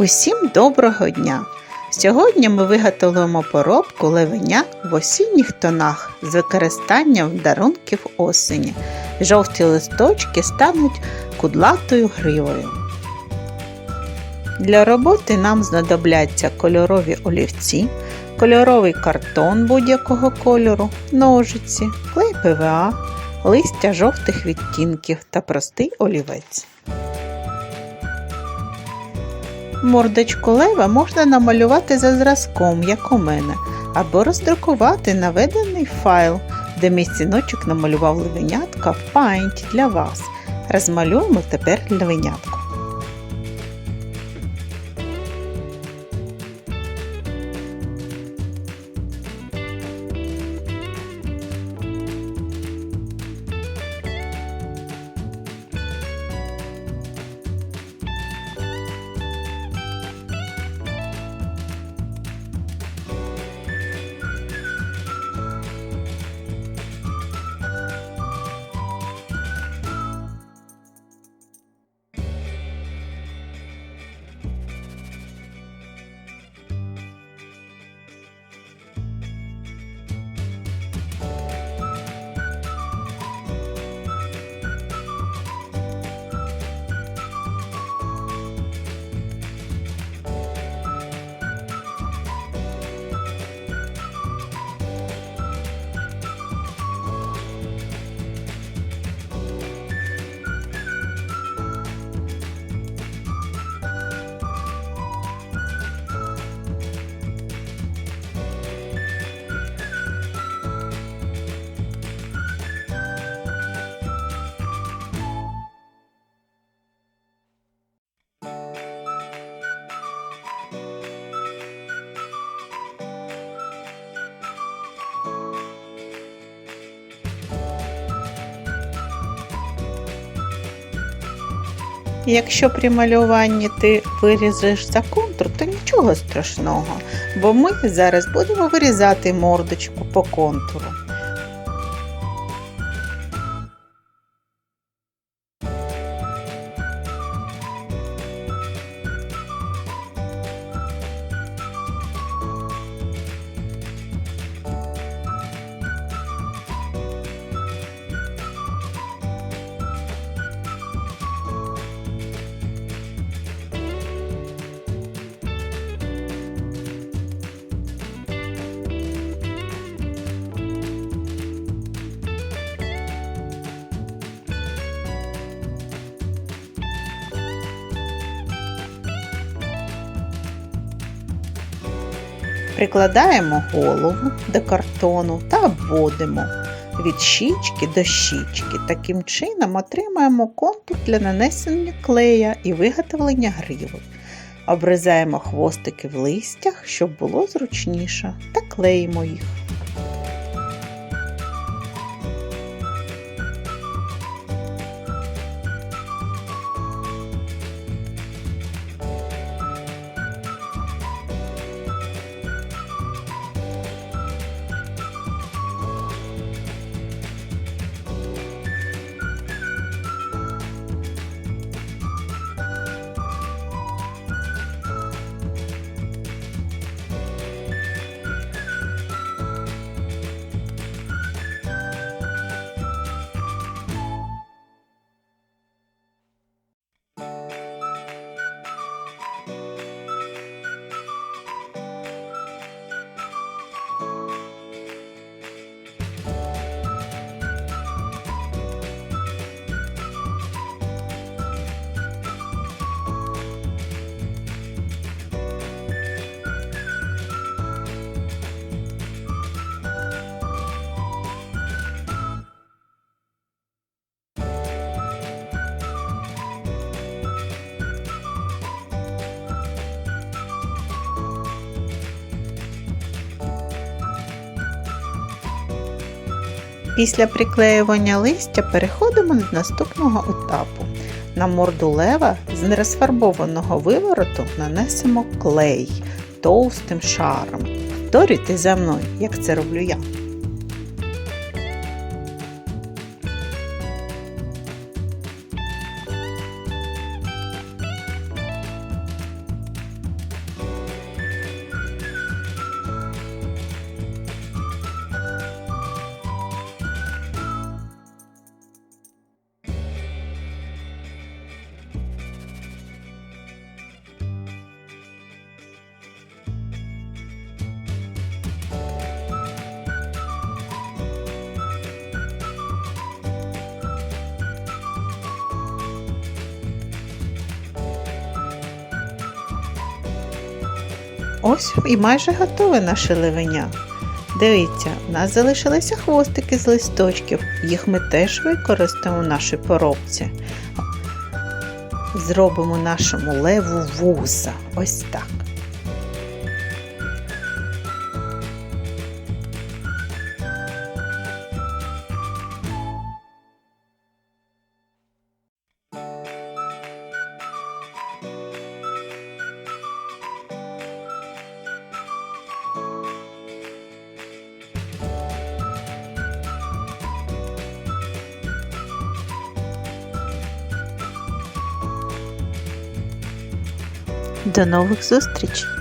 Усім доброго дня! Сьогодні ми виготовимо поробку левеня в осінніх тонах з використанням дарунків осені. Жовті листочки стануть кудлатою гривою. Для роботи нам знадобляться кольорові олівці, кольоровий картон будь-якого кольору, ножиці, клей ПВА, листя жовтих відтінків та простий олівець. Мордочку лева можна намалювати за зразком, як у мене, або роздрукувати наведений файл, де мій сіночок намалював левенятка в Paint для вас. Розмалюємо тепер левенятку. Якщо при малюванні ти вирізеш за контур, то нічого страшного, бо ми зараз будемо вирізати мордочку по контуру. Прикладаємо голову до картону та обводимо від щічки до щічки. Таким чином отримаємо контур для нанесення клея і виготовлення гривок. Обрізаємо хвостики в листях, щоб було зручніше, та клеїмо їх. Після приклеювання листя переходимо до наступного етапу. На морду лева з нерозфарбованого вивороту нанесемо клей товстим шаром. Повторюйте за мною, як це роблю я. Ось і майже готове наше ливеня. Дивіться, у нас залишилися хвостики з листочків. Їх ми теж використаємо в нашій поробці. Зробимо нашому леву вуса. Ось так. До нових зустрічей!